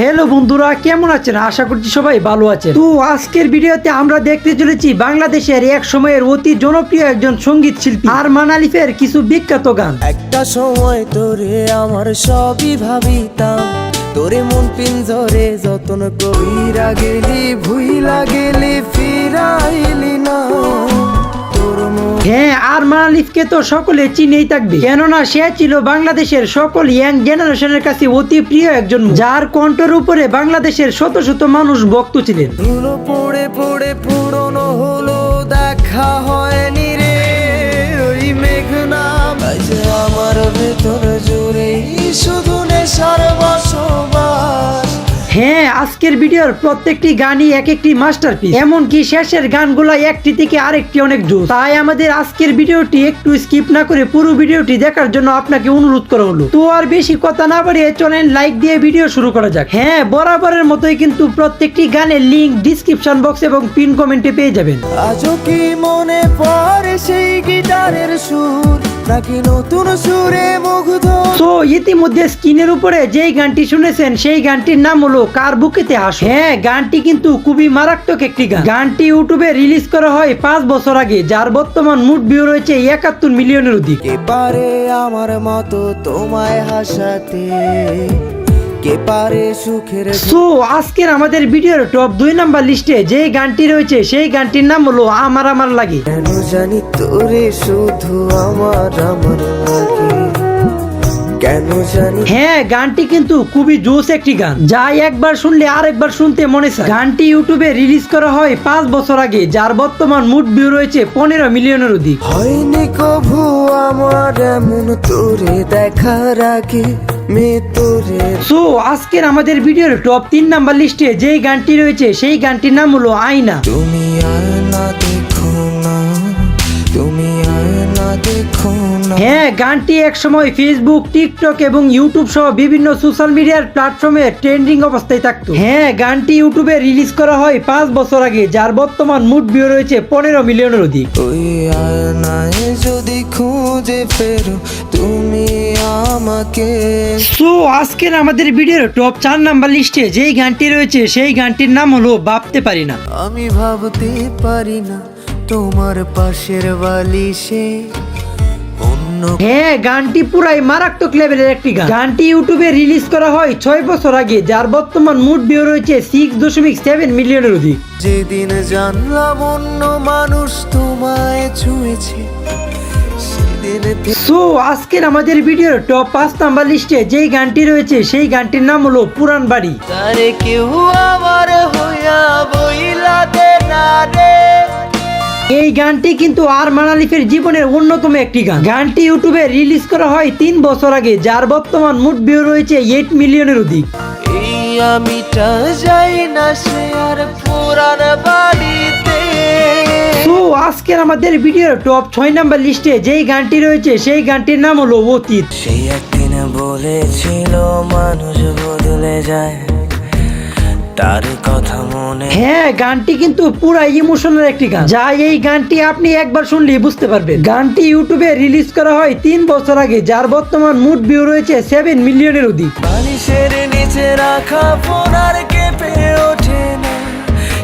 Hello বন্ধুরা, কেমন আছেন? আশা করছি সবাই ভালো আছেন। তো আজকের ভিডিওতে আমরা দেখতে চলেছি বাংলাদেশের এক সময়ের অতি জনপ্রিয় একজন সংগীত শিল্পী আর মানালিফের কিছু বিখ্যাত গান। একটা সময় তোরে আমার সবই ভাবিতাম, তোরে মন পিঞ্জরে যতন কবিরা গেলি, ভুইলা গেলি, ফিরাইলি না। হ্যাঁ আর মানালিফকে তো সকলে চিনেই থাকবে। কেননা সে ছিল বাংলাদেশের সকল ইয়াং জেনারেশনের কাছে অতি প্রিয় একজন যার কণ্ঠের উপরে বাংলাদেশের শত শত মানুষ ভক্ত ছিলেন। পড়ে পড়ে পুরনো হলো, দেখা হয়নি রে। ওই মেঘনা আমার ভেতর জুড়ে শুধু হ্যাঁ আজকের ভিডিওর প্রত্যেকটি গানই এক একটি মাস্টারপিস এমনকি শেষের গানগুলো একটি থেকে আরেকটি অনেক জোর। তাই আমাদের আজকের ভিডিওটি একটু স্কিপ না করে পুরো ভিডিওটি দেখার জন্য আপনাকে অনুরোধ করা হলো। তো আর বেশি কথা না বাড়িয়ে চলেন লাইক দিয়ে ভিডিও শুরু করা যাক। হ্যাঁ বরাবরের মতোই কিন্তু প্রত্যেকটি গানের লিংক ডিসক্রিপশন বক্স এবং পিন কমেন্টে পেয়ে যাবেন। আজও কি মনে পড়ে সেই গিটারের সুর? নাকি নতুন সুরে মুগ্ধ? তো ইতিমধ্যে স্ক্রিনের উপরে যেই গানটি শুনেছেন সেই গানটির নাম হলো কার বুকেতে হাস হ্যাঁ গানটি কিন্তু খুবই মারাত্মক একটি গান। গানটি ইউটিউবে রিলিজ করা হয় পাঁচ বছর আগে যার বর্তমান মুড ভিউ রয়েছে একাত্তর মিলিয়নের অধিক। এবারে পারে আমার মতো তোমায় হাসাতে কে পারে সুখের সো আজকের আমাদের ভিডিওর টপ দুই নাম্বার লিস্টে যে গানটি রয়েছে সেই গানটির নাম হলো আমার আমার লাগে। কেন জানি তোরে শুধু আমার আমার লাগে। কেন জানি হ্যাঁ গানটি কিন্তু খুবই জোস একটি গান। যা একবার শুনলে আরেকবার শুনতে মনে চায়। গানটি ইউটিউবে রিলিজ করা হয় পাঁচ বছর আগে যার বর্তমান মুড ভিউ রয়েছে পনেরো মিলিয়নের অধিক। হয়নি কভু আমার এমন তোরে দেখার আগে। সো আজকের আমাদের ভিডিওর টপ তিন নাম্বার লিস্টে যেই গানটি রয়েছে সেই গানটির নাম হলো আয়না। তুমি আয়না দেখো না তুমি আয়না দেখো হ্যাঁ গানটি এক সময় ফেসবুক টিকটক এবং ইউটিউব সহ বিভিন্ন সোশ্যাল মিডিয়ার প্ল্যাটফর্মে ট্রেন্ডিং অবস্থায় থাকতো। হ্যাঁ গানটি ইউটিউবে রিলিজ করা হয় পাঁচ বছর আগে যার বর্তমান মুড ভিউ রয়েছে পনেরো মিলিয়নের অধিক। যদি খুঁজে ফেরো তুমি আমাকে। সো আজকের আমাদের ভিডিওর টপ চার নাম্বার লিস্টে যেই গানটি রয়েছে সেই গানটির নাম হলো ভাবতে পারি না। আমি ভাবতে পারি না তোমার পাশের বালিশে। হ্যাঁ গানটি পুরাই মারাত্মক লেভেলের একটি গান। গানটি ইউটিউবে রিলিজ করা হয় ছয় বছর আগে যার বর্তমান মুড ভিউ রয়েছে সিক্স দশমিক সেভেন মিলিয়নের অধিক। যেদিন জানলাম অন্য মানুষ তোমায় ছুঁয়েছে সো আজকের আমাদের ভিডিওর টপ পাঁচ নাম্বার লিস্টে যেই গানটি রয়েছে সেই গানটির নাম হলো পুরান বাড়ি। কেউ আমার হইয়া বইলা এই গানটি কিন্তু আর মানালিফের জীবনের অন্যতম একটি গান। গানটি ইউটিউবে রিলিজ করা হয় তিন বছর আগে যার বর্তমান মুড ভিউ রয়েছে এইট মিলিয়নের অধিক। আমিটা যাই না সে আর পুরান বাড়িতে। তো আজকের আমাদের ভিডিওর টপ ছয় নাম্বার লিস্টে যেই গানটি রয়েছে সেই গানটির নাম হলো অতীত। সেই একদিন বলেছিল মানুষ বদলে যায়। তার কথা মনে হ্যাঁ গানটি কিন্তু পুরা ইমোশনাল একটি গান। যা এই গানটি আপনি একবার শুনলেই বুঝতে পারবেন। গানটি ইউটিউবে রিলিজ করা হয় তিন বছর আগে যার বর্তমান মুড ভিউ রয়েছে সেভেন মিলিয়নের অধিক। বালিশের নিচে রাখা ফোন আর কেঁপে ওঠে না।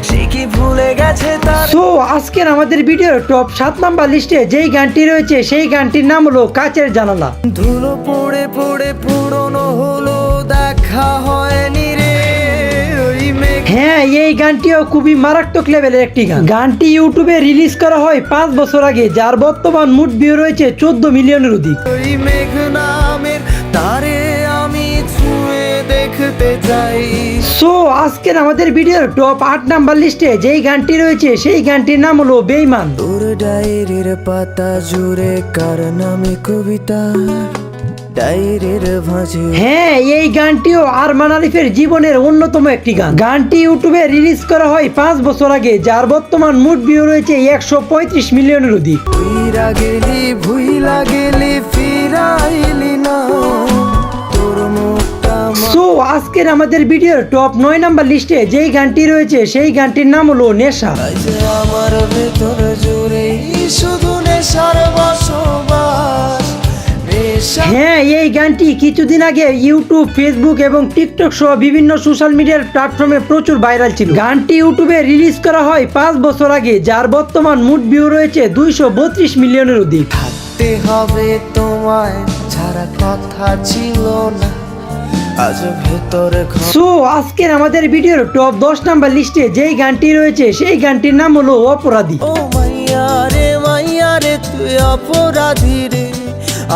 সে কি ভুলে গেছে তার সো আজকের আমাদের ভিডিওর টপ সাত নাম্বার লিস্টে যেই গানটি রয়েছে সেই গানটির নাম হলো কাচের জানালা। ধুলো পড়ে পড়ে পুরনো হলো দেখা মেঘ হ্যাঁ এই গানটিও খুবই মারাত্মক লেভেলের একটি গান। গানটি ইউটিউবে রিলিজ করা হয় পাঁচ বছর আগে যার বর্তমান মুড ভিউ রয়েছে চোদ্দ মিলিয়নের অধিক। তারে আমি ছুঁয়ে দেখতে চাই। সো আজকের আমাদের ভিডিওর টপ আট নাম্বার লিস্টে যেই গানটি রয়েছে সেই গানটির নাম হলো বেইমান। তোর ডায়েরির পাতা জুড়ে কার নামে কবিতা? ডায়েরির ভাঁজে। হ্যাঁ এই গানটিও আর মানালিফের জীবনের অন্যতম একটি গান। গানটি ইউটিউবে রিলিজ করা হয় পাঁচ বছর আগে যার বর্তমান মুড ভিউ রয়েছে একশো পঁয়ত্রিশ মিলিয়নের অধিক। ভুইরা গেলি ভুইলা গেলি ফিরাইলি না। তোর মুখটা সো আজকের আমাদের ভিডিওর টপ নয় নাম্বার লিস্টে যেই গানটি রয়েছে সেই গানটির নাম হলো নেশা। আমার ভেতর জুড়ে শুধু নেশার বসবাস। হ্যাঁ এই গানটি কিছুদিন আগে ইউটিউব ফেসবুক এবং টিকটক সহ বিভিন্ন সোশ্যাল মিডিয়ার প্ল্যাটফর্মে প্রচুর ভাইরাল ছিল। গানটি ইউটিউবে রিলিজ করা হয় পাঁচ বছর আগে যার বর্তমান মুড ভিউ রয়েছে দুইশো বত্রিশ মিলিয়নের অধিক। থাকতে হবে তোমায় ছাড়া কথা ছিল না। সো আজকের আমাদের ভিডিওর টপ দশ নাম্বার লিস্টে যেই গানটি রয়েছে সেই গানটির নাম হলো অপরাধী। ও মাইয়া রে মাইয়া রে তুই অপরাধী রে।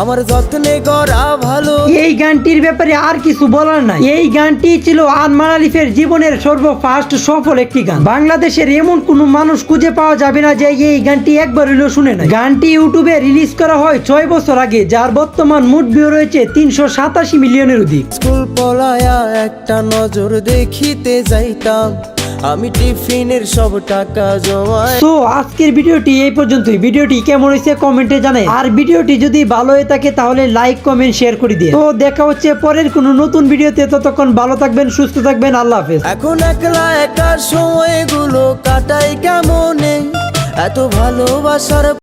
আমার যত্নে গড়া ভালো। এই গানটির ব্যাপারে আর কিছু বলার নাই। এই গানটি ছিল আনমান আলিফের জীবনের সর্বফার্স্ট সফল একটি গান। বাংলাদেশের এমন কোনো মানুষ খুঁজে পাওয়া যাবে না যে এই গানটি একবার হইলেও শুনে না গানটি ইউটিউবে রিলিজ করা হয় ছয় বছর আগে যার বর্তমান মুড ভিউ রয়েছে তিনশো সাতাশি মিলিয়নের অধিক। স্কুল পলায়া একটা নজর দেখিতে যাইতাম। আমি টিফিনের সব টাকা জমাই তো আজকের ভিডিওটি এই পর্যন্তই। ভিডিওটি কেমন হয়েছে কমেন্টে জানাই। আর ভিডিওটি যদি ভালো হয়ে থাকে তাহলে লাইক কমেন্ট শেয়ার করে দিয়ে তো দেখা হচ্ছে পরের কোনো নতুন ভিডিওতে। ততক্ষণ ভালো থাকবেন সুস্থ থাকবেন। আল্লাহ হাফেজ। এখন একলা একা সময়গুলো কাটাই কেমনে? এত ভালোবাসার